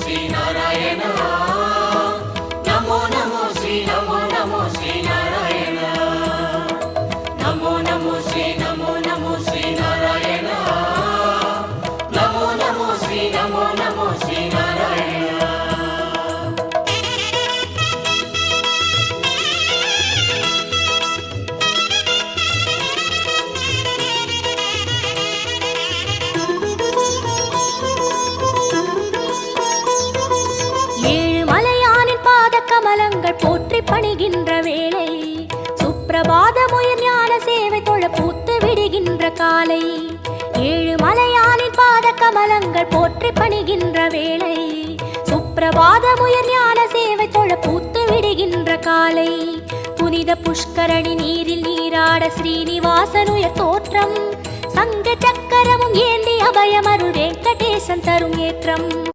శ్రీ నారాయణ. నమో నమో శ్రీ నమో నమో శ్రీనారాయణ నమో నమో శ్రీ నమో నమో శ్రీ నమో నమో శ్రీ నమో నమో கமலங்கள் போற்றி பணிகின்ற வேளை. சுப்பிரபாதமுயர் ஞான சேவை தொழ பூத்து விடுகின்ற காலை. ஏழு மலையானின் பாத கமலங்கள் போற்றி பணிகின்ற வேளை. சுப்பிரபாதமுயர் ஞான சேவை தொழ பூத்து விடுகின்ற காலை. புனித புஷ்கரணி நீரில் நீராட ஸ்ரீனிவாசனுயர் தோற்றம். சங்க சக்கரமும் ஏந்தி அபயமருள் வெங்கடேசன் தரும் ஏற்றம்.